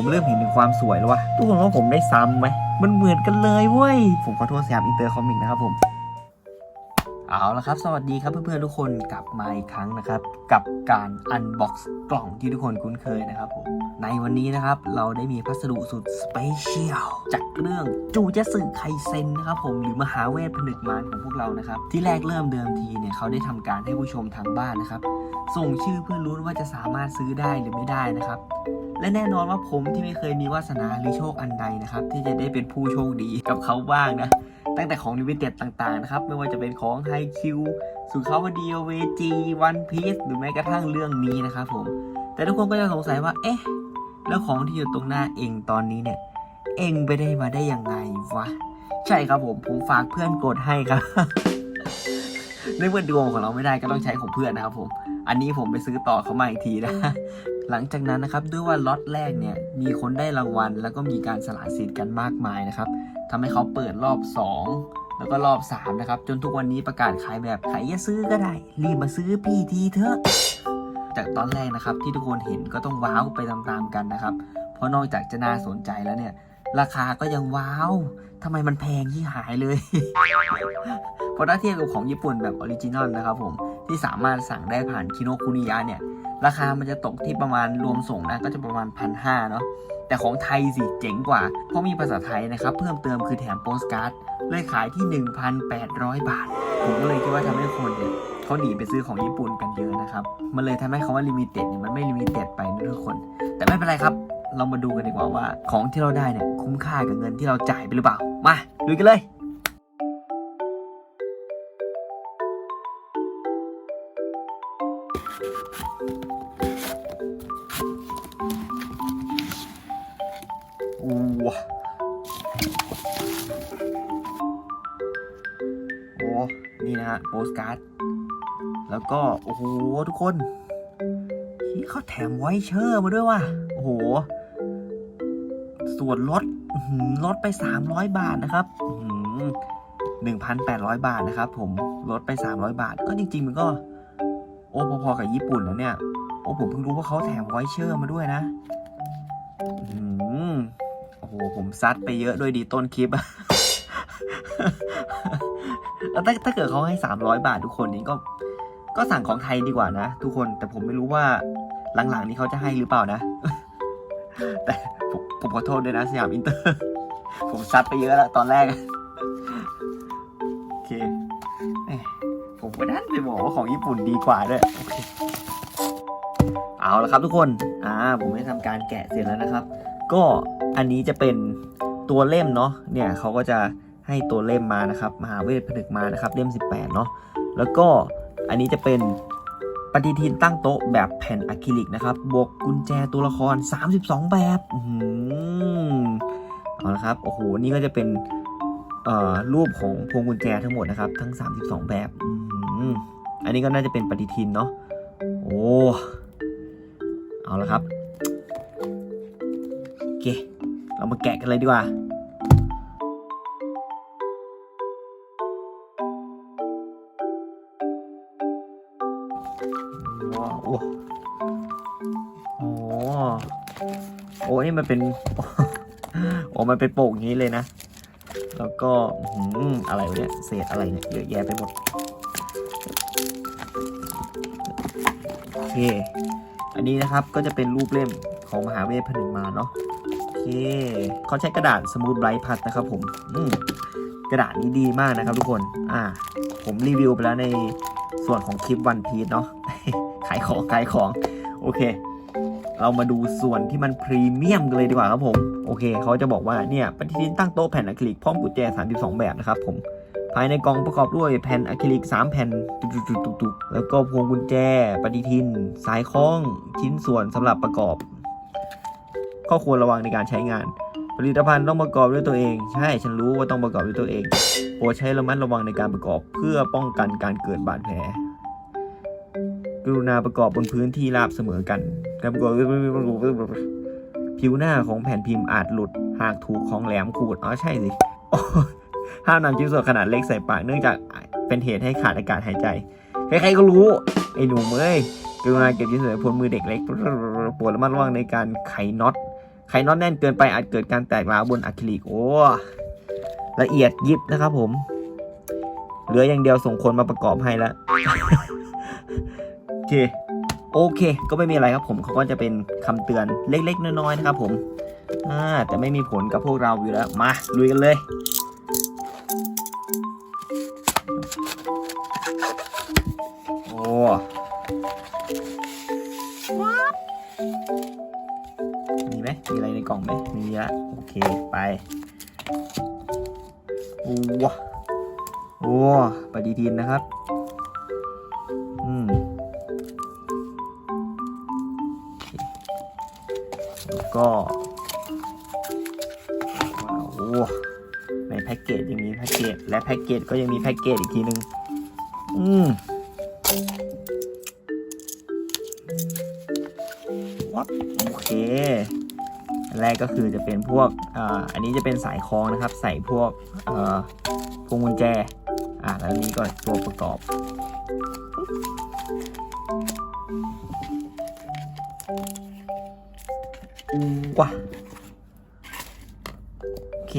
ผมเริ่มเห็นถึงความสวยแล้ววะทุกคนว่าผมได้ซ้ำไหมมันเหมือนกันเลยเว้ยผมขอโทษสยามอินเตอร์คอมิกนะครับผม เอาละครับ สวัสดีครับเพื่อนๆทุกคนกลับมาอีกครั้งนะครับ กับการอันบ็อกซ์กล่องที่ทุกคนคุ้นเคยนะครับผมในวันนี้นะครับเราได้มีพัสดุสุดสเปเชียลจากเรื่องจูเจสึไคเซนนะครับผมหรือมหาเวทผนึกมารของพวกเรานะครับ ที่แรกเริ่มเดิมทีเนี่ยเขาได้ทำการให้ผู้ชมทางบ้านนะครับ ส่งชื่อเพื่อรุ้ว่าจะสามารถซื้อได้หรือไม่ได้นะครับและแน่นอนว่าผมที่ไม่เคยมีวาสนาหรือโชคอันใดนะครับ ที่จะได้เป็นผู้โชคดีกับเขาบ้างนะ ตั้งแต่ของลิมิเต็ดต่างๆนะครับ ไม่ว่าจะเป็นของไฮคิว สุขาวดีเวจีวันพีซหรือแม้กระทั่งเรื่องนี้นะครับผม แต่ทุกคนก็จะสงสัยว่า เอ๊ะ แล้วของที่อยู่ตรงหน้าเองตอนนี้เนี่ย เองไปได้มาได้ยังไงวะ ใช่ครับผม ผมฝากเพื่อนกดให้ครับในเมื่อดวงของเราไม่ได้ก็ต้องใช้ของเพื่อนนะครับผม อันนี้ผมไปซื้อต่อเขามาอีกทีนะ หลังจากนั้นนะครับด้วยว่าล็อตแรกเนี่ยมีคนได้รางวัล แล้วก็มีการสละสิทธิ์กันมากมายนะครับทำให้เขาเปิดรอบ 2 แล้วก็รอบ3นะครับจนทุกวันนี้ประกาศขายแบบใครจะซื้อก็ได้ รีบมาซื้อพี่ทีเถอะจากตอนแรกนะครับที่ทุกคนเห็นก็ต้องว้าวไปตามๆกันนะครับ เพราะนอกจากจะน่าสนใจแล้วเนี่ย ราคาก็ยังว้าวทำไมมันแพงที่หายเลยเพราะถ้าเทียบกับของญี่ปุ่นแบบออริจินอลนะครับผมที่สามารถสั่งได้ผ่านคิโนคุนิยะเนี่ยราคามันจะตกที่ประมาณรวมส่งนะก็จะประมาณพันห้าเนาะ แต่ของไทยสิเจ๋งกว่า เพราะมีภาษาไทยนะครับ เพิ่มเติมคือแถมโปสการ์ดเลยขายที่ 1,800 บาท ผมก็เลยคิดว่าทำให้คนเนี่ยเขาหนีไปซื้อของญี่ปุ่นกันเยอะนะครับ มันเลยทำให้คาว่าลิมิเต็ดเนี่ยมันไม่ลิมิเต็ดไปนะทุกคน แต่ไม่เป็นไรครับ เรามาดูกันดีกว่าว่า ของที่เราได้เนี่ยคุ้มค่ากับเงินที่เราจ่ายไปหรือเปล่า มาดูกันเลย ว้าโอ้นี่นะฮะโปสการ์ด แล้วก็ โอ้โห ทุกคนที่เขาแถมไวเชอร์มาด้วยว่ะ โอ้โห ส่วนลดลดไป 300 บาทนะครับหนึ่งพันแปดร้อยบาทนะครับผมลดไป 300 บาท ก็จริง ๆ มันก็ โอ้พอๆกับญี่ปุ่นแล้วเนี่ย โอ้ผมเพิ่งรู้ว่าเขาแถมไวเชอร์มาด้วยนะอื โอ้โห ผมซัดไปเยอะด้วยดีต้นคลิปแล้วถ้าถ้าเกิดเขาให้ 300 บาททุกคนนี้ก็ ก็สั่งของไทยดีกว่านะ ทุกคนแต่ผมไม่รู้ว่าหลังๆนี้เขาจะให้หรือเปล่านะ แต่ผมผมขอโทษด้วยนะสยามอินเตอร์ ผมซัดไปเยอะแล้วตอนแรก โอเค ผมก็ดันไปบอกว่าของญี่ปุ่นดีกว่าด้วยเอาละครับทุกคน อ่า ผมได้ทำการแกะเสร็จแล้วนะครับ ก็อันนี้จะเป็นตัวเล่มเนาะเนี่ยเขาก็จะให้ตัวเล่มมานะครับมหาเวทผนึกมานะครับเล่ม 18 เนาะแล้วก็อันนี้จะเป็นปฏิทินตั้งโต๊ะแบบแผ่นอะคริลิกนะครับ บวกกุญแจตัวละคร 32 แบบอื้อหือเอาละครับโอ้โหนี่ก็จะเป็นเอ่อรูปของพวงกุญแจทั้งหมดนะครับ ทั้ง 32 แบบอ,อันนี้ก็น่าจะเป็นปฏิทินเนาะโอ้เอาละครับ เค เรามาแกะกันเลยดีกว่าว้าวโอ้โอ้โอ้นี่มันเป็น โอ้มันเป็นโป่งอย่างนี้เลยนะ แล้วก็อื้อหืออะไรเนี่ยเศษอะไรเนี่ยเยอะแยะไปหมด โอเค อันนี้นะครับก็จะเป็นรูปเล่มของมหาเวทผนึกมาเนาะ เคเขาใช้กระดาษสมูทไบรท์พัดนะครับผมอืมกระดาษนี้ดีมากนะครับทุกคน อ่า ผมรีวิวไปแล้วในส่วนของคลิปวันพี e เนาะ ขายของขายของ โอเค เรามาดูส่วนที่มันพรีเมียมกันเลยดีกว่าครับผม โอเค เขาจะบอกว่าเนี่ยปฏิทินตั้งโต๊ะแผ่นอะคริลิกพร้อมกุญแจ 32 แบบนะครับผม ภายในกล่องประกอบด้วยแผ่นอะคริลิก 3 แผ่นตุกๆๆแล้วก็พวงกุญแจ ปฏิทิน สายคล้อง ชิ้นส่วนสำหรับประกอบ ข้อควรระวังในการใช้งาน ผลิตภัณฑ์ต้องประกอบด้วยตัวเอง ใช่ฉันรู้ว่าต้องประกอบด้วยตัวเองโปรดใช้ระมัดระวังในการประกอบเพื่อป้องกันการเกิดบาดแผลกรุณาประกอบบนพื้นที่ราบเสมอกันการประกอบผิวหน้าของแผ่นพิมพ์อาจหลุด หากถูกของแหลมขูดอ๋อใช่สิห้ามนำชิ้นส่วนขนาดเล็กใส่ปากเนื่องจากเป็นเหตุให้ขาดอากาศหายใจ ใครๆก็รู้ ไอ้หนุ่มเอ้ยกรุณาเก็บชิ้นส่วนพ้นมือเด็กเล็กปรดระมัดระวังในการไขน็อต ไขน็อตแน่นเกินไปอาจเกิดการแตกร้าวบนอะคริลิกโอ้ละเอียดยิบนะครับผม เหลืออย่างเดียวส่งคนมาประกอบให้แล้วโอเคโอเค ก็ไม่มีอะไรครับผมเขาก็จะเป็นคำเตือนเล็กๆน้อยๆนะครับผมอ่าแต่ไม่มีผลกับพวกเราอยู่แล้ว มาลุยกันเลย -19 นะครับ อืมแล้วก็โอ้ในแพ็กเกจยังมีแพ็กเกจและแพ็กเกจก็ยังมีแพ็กเกจอีกทีหนึ่งอืม วัดโอเคแรกก็คือจะเป็นพวกออันนี้จะเป็นสายคล้องนะครับ ใส่พวกพวงกุญแจ ๆอันนี้ก็ตัวประกอบว้าโอเค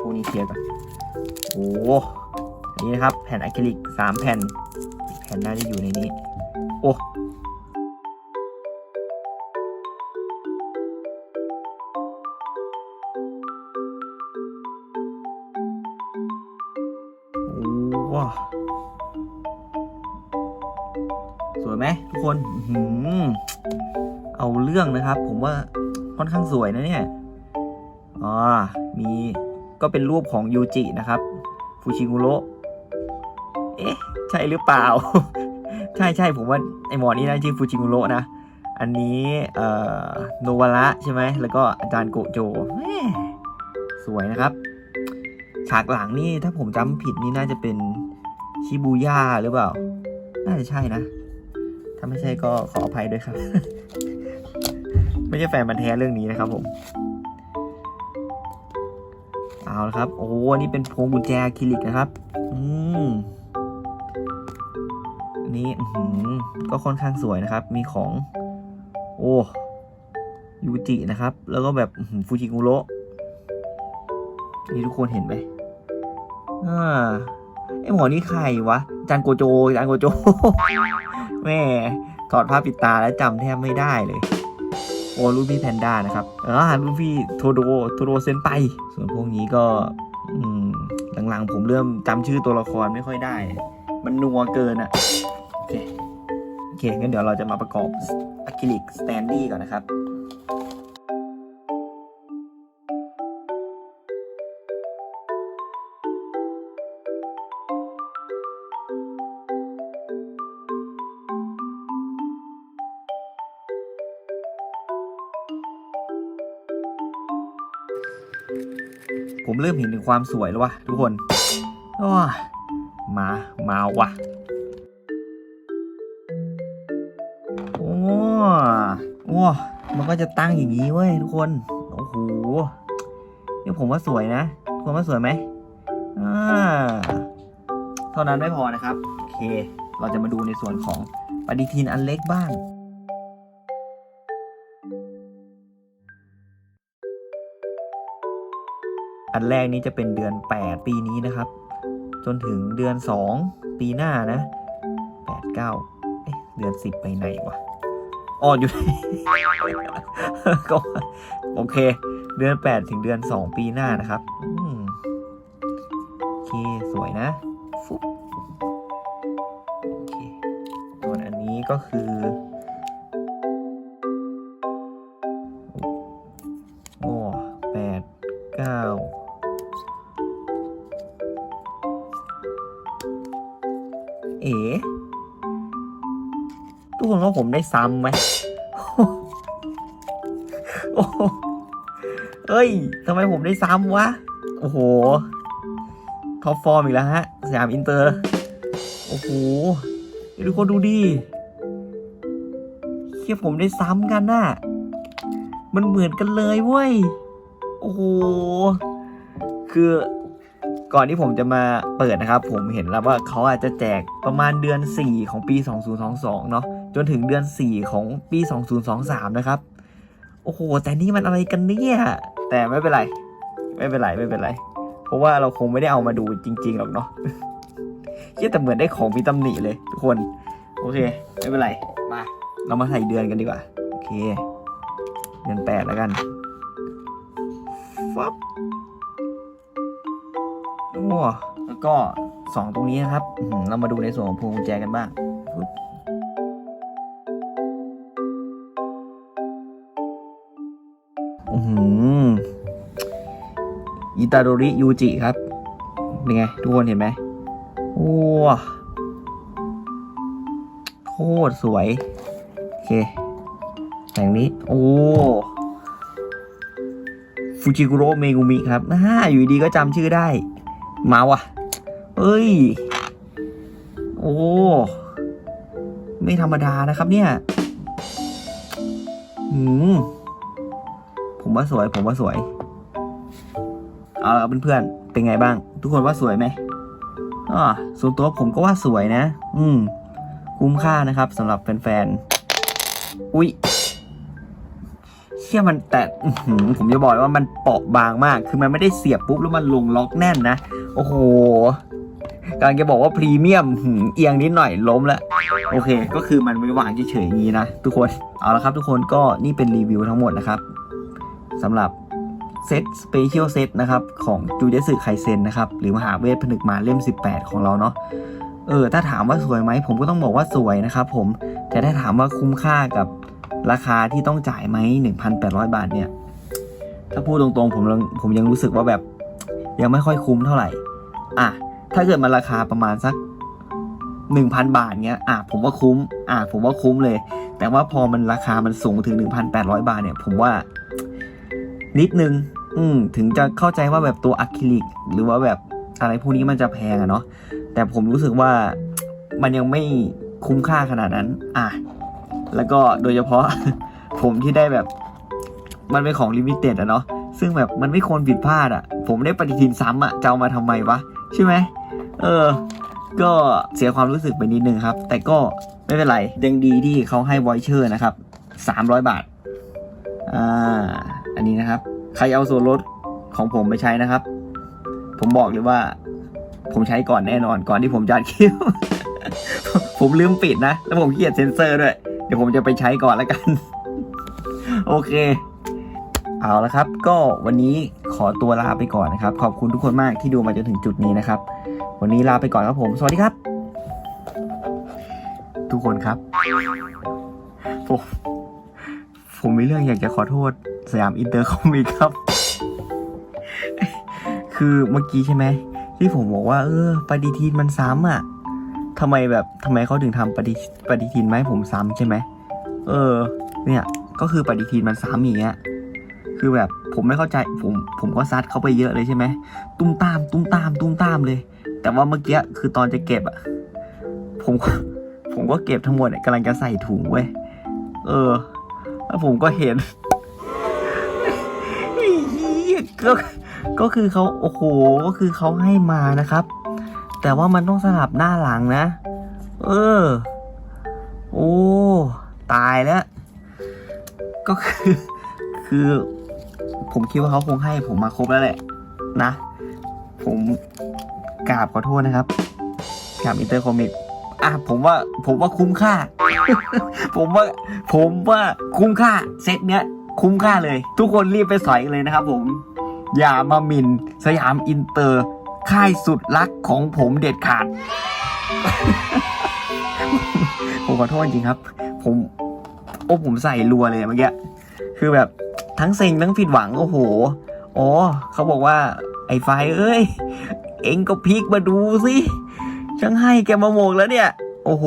พวกนี้เคลียร์ก่อนโอ้อันนี้นะครับ แผ่นอะคริลิกสามแผ่น แผ่นน่าจะอยู่ในนี้ โอ้ รื่องนะครับ ผมว่าค่อนข้างสวยนะเนี่ยอ่ามีก็เป็นรูปของยูจินะครับฟูชิกุโระเอ๊ะ ใช่หรือเปล่า ใช่ใช่ผมว่าไอหมอนี่น่าชื่อฟูชิกุโระนะ อันนี้เอ่อโนวาระใช่ไหม แล้วก็อาจารย์โกโจ สวยนะครับ ฉากหลังนี่ถ้าผมจำผิดนี่น่าจะเป็นชิบูย่าหรือเปล่า น่าจะใช่นะ ถ้าไม่ใช่ก็ขออภัยด้วยครับ ไม่ใช่แฟนมันแท้เรื่องนี้นะครับผมเอาละครับ โอ้อันนี่เป็นพวงกุญแจอะคริลิกนะครับ อืมอันนี้อื้อหือก็ค่อนข้างสวยนะครับ มีของ โอ้ยูจินะครับ แล้วก็แบบฟูจิกุโรนี่ทุกคนเห็นไหมอ่าไอหมอนี่ใครวะจานโกโจจานโกโจ แม่ถอดผ้าปิดตาแล้วจำแทบไม่ได้เลย อ้ลูฟี่แพนด้านะครับอ่าลูฟี่โทโดโทโดเซนไป ส่วนพวกนี้ก็หลังๆผมเริ่มจำชื่อตัวละครไม่ค่อยได้ มันนัวเกินอะโอเค โอเคงั้นเดี๋ยวเราจะมาประกอบอะคริลิกสแตนดี้ก่อนนะครับ ผมเริ่มเห็นถึงความสวยแล้ววะทุกคนอ้ยมา มาวะโอ้โอ้มันก็จะตั้งอย่างนี้เว้ยทุกคน โอ้โหนี่ผมว่าสวยนะทุกคนว่าสวยไหมอ่า เท่านั้นไม่พอนะครับ โอเค เราจะมาดูในส่วนของปฏิทินอันเล็กบ้าง อันแรกนี้จะเป็นเดือน 8 ปีนี้นะครับ จนถึงเดือน 2 ปีหน้านะ 8 9เอ๊ะเดือน 10 ไปไหนวะอ๋ออยู่ก็โอเค เดือน 8 ถึงเดือน 2 ปีหน้านะครับโอเค สวยนะฟุบโอเคส่วนอันนี้ก็คือ คนว่ซ้ำไหมโอ้โหเอ้ยทำไมผมได้ซ้ำวะ โอ้โห ท็อปฟอร์มอีกแล้วฮะ สยามอินเตอร์ โอ้โหทุกคนดูดิเคียผมได้ซ้ำกันน่ะ มันเหมือนกันเลยเว้ย โอ้โห คือก่อนที่ผมจะมาเปิดนะครับ ผมเห็นแล้วว่าเขาอาจจะแจกประมาณเดือน 4 ของปี 2022 เนาะ จนถึงเดือน 4 ของปี 2023 นะครับ โอ้โห แต่นี่มันอะไรกันเนี่ย แต่ไม่เป็นไร ไม่เป็นไร ไม่เป็นไร เพราะว่าเราคงไม่ได้เอามาดูจริง ๆ หรอกเนาะเชี่ยแต่เหมือนได้ของมีตำหนิเลย ทุกคน โอเค ไม่เป็นไร มา เรามาใส่เดือนกันดีกว่า โอเค เดือนแปดแล้วกันฟับโอ้แล้วก็สองตรงนี้นะครับอื้อหือเรามาดูในส่วนของพวงกุญแจกันบ้าง ตาโดริยูจิครับ เป็นไง ทุกคนเห็นไหมโอ้โคตรสวย โอเคแต่งนี้ โอ้ฟูจิกุโร่เมกุมิครับอ่าอยู่ดีก็จำชื่อได้ มาว่ะ เอ้ย โอ้ ไม่ธรรมดานะครับเนี่ย หืม ผมว่าสวย ผมว่าสวย เอาละครับเพื่อนๆเป็นไงบ้าง ทุกคนว่าสวยไหมอ่าส่วนตัวผมก็ว่าสวยนะ อืม คุ้มค่านะครับสำหรับแฟนๆ อุ๊ยเชื่อมันแต่ผมจะบอกว่ามันเปราะบางมาก คือมันไม่ได้เสียบปุ๊บแล้วมันลงล็อกแน่นนะ โอ้โหกำลังจะบอกว่าพรีเมียมหืมเอียงนิดหน่อยล้มแล้วโอเค ก็คือมันไม่วางเฉยๆอย่างนี้นะทุกคน เอาละครับทุกคนก็นี่เป็นรีวิวทั้งหมดนะครับสำหรับ เซตสเปเชียลเซตนะครับของจูเดสึไคเซนนะครับหรือมหาเวทผนึกมารเล่ม 18 ของเราเนาะเออถ้าถามว่าสวยไหมผมก็ต้องบอกว่าสวยนะครับผมแต่ถ้าถามว่าคุ้มค่ากับราคาที่ต้องจ่ายไหม1,800 บาทเนี่ยถ้าพูดตรงๆผมผมยังรู้สึกว่าแบบยังไม่ค่อยคุ้มเท่าไหร่อะถ้าเกิดมันราคาประมาณสัก 1,000 บาทเงี้ยอะผมว่าคุ้มอะผมว่าคุ้มเลย แต่ว่าพอมันราคามันสูงถึง 1,800 บาทเนี่ยผมว่า นิดนึง อืมถึงจะเข้าใจว่าแบบตัวอะคริลิก หรือว่าแบบอะไรพวกนี้มันจะแพงอะเนาะแต่ผมรู้สึกว่ามันยังไม่คุ้มค่าขนาดนั้น อะ แล้วก็โดยเฉพาะ ผมที่ได้แบบ มันเป็นของลิมิเต็ดอะเนาะซึ่งแบบมันไม่ควรผิดพลาดอะผมได้ปฏิทินซ้ำอะจะเอามาทำไมวะ ใช่ไหมเออ ก็เสียความรู้สึกไปนิดนึงครับ แต่ก็ไม่เป็นไรยังดีที่เขาให้วอยเชอร์นะครับ 300 บาท อ่า อันนี้นะครับ ใครเอาส่วนลดของผมไปใช้นะครับ ผมบอกเลยว่า ผมใช้ก่อนแน่นอนก่อนที่ผมจะอัดคลิปผมลืมปิดนะ แล้วผมเกียดเซ็นเซอร์ด้วย เดี๋ยวผมจะไปใช้ก่อนแล้วกัน โอเค เอาละครับ ก็วันนี้ขอตัวลาไปก่อนนะครับ ขอบคุณทุกคนมากที่ดูมาจนถึงจุดนี้นะครับ วันนี้ลาไปก่อนครับผม สวัสดีครับ ทุกคนครับผม ผมมีเรื่องอยากจะขอโทษสยามอินเตอร์คอมิกครับ คือเมื่อกี้ใช่ไหม ที่ผมบอกว่า เออ ปฏิทินมันซ้ำอะทำไมแบบทำไมเขาถึงทำปฏิปฏิทินมาให้ผมซ้ำใช่ไหม เออ เนี่ย ก็คือปฏิทินมันซ้ำอย่างเงี้ย คือแบบผมไม่เข้าใจผมผมก็ซัดเข้าไปเยอะเลยใช่ไหม ตุ้มตาม ตุ้มตาม ตุ้มตามเลย แต่ว่าเมื่อกี้คือตอนจะเก็บอะ ผมผมก็เก็บทั้งหมดเนี่ยกำลังจะใส่ถุงเว้ย เออ แล้วผมก็เห็นก็ก็คือเขาโอ้โหก็คือเขาให้มานะครับ แต่ว่ามันต้องสลับหน้าหลังนะ เออ โอ้ตายแล้ว ก็คือ คือ ผมคิดว่าเขาคงให้ผมมาครบแล้วแหละ นะ ผมกราบขอโทษนะครับกราบอินเตอร์คอมิก อะผมว่าผมว่าคุ้มค่า ผมว่าผมว่าคุ้มค่าเซตเนี้ยคุ้มค่าเลย ทุกคนรีบไปสอยเลยนะครับผม อย่ามาหมินสยามอินเตอร์ ค่ายสุดรักของผมเด็ดขาด ผมขอโทษจริงครับ ผมโอ้ผมใส่รัวเลยเมื่อกี้คือแบบทั้งเซ็งทั้งผิดหวัง โอ้โหอ๋อเขาบอกว่าไอ้ไฟเอ้ย เอ็งก็พลิกมาดูสิ ช่างให้แกมาโมกแล้วเนี่ย โอ้โห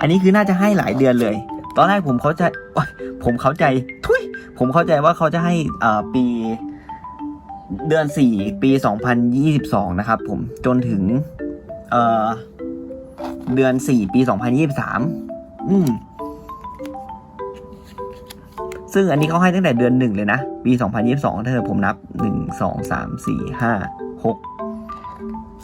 อันนี้คือน่าจะให้หลายเดือนเลย ตอนแรกผมเขาจโอ๊ยผมเข้าใจ ทุยผมเข้าใจว่าเขาจะให้อ่อปีเดือนสี่ปี 2022 นะครับผมจนถึง เอ่อ เดือนสี่ปี 2023 อืม ซึ่งอันนี้เขาให้ตั้งแต่เดือนหนึ่งเลยนะ ปี 2022 ถ้าเกิผมนับ 1 2 3 4 5 6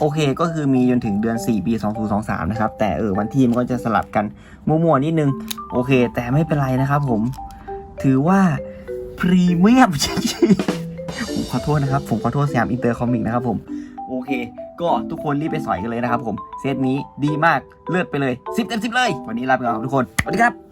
โอเคก็คือมีจนถึงเดือน 4 ปี 2023 นะครับ แต่เออวันที่มันก็จะสลับกันมั่วๆนิดนึง โอเค แต่ไม่เป็นไรนะครับผม ถือว่าพรีเมียมจริงๆผมขอโทษนะครับ ผมขอโทษสยามอินเตอร์คอมิกนะครับผม โอเค ก็ทุกคนรีบไปสอยกันเลยนะครับผม เซตนี้ดีมากเลือดไปเลย 10เต็ม10 เลย วันนี้ลาไปก่อนครับทุกคน สวัสดีครับ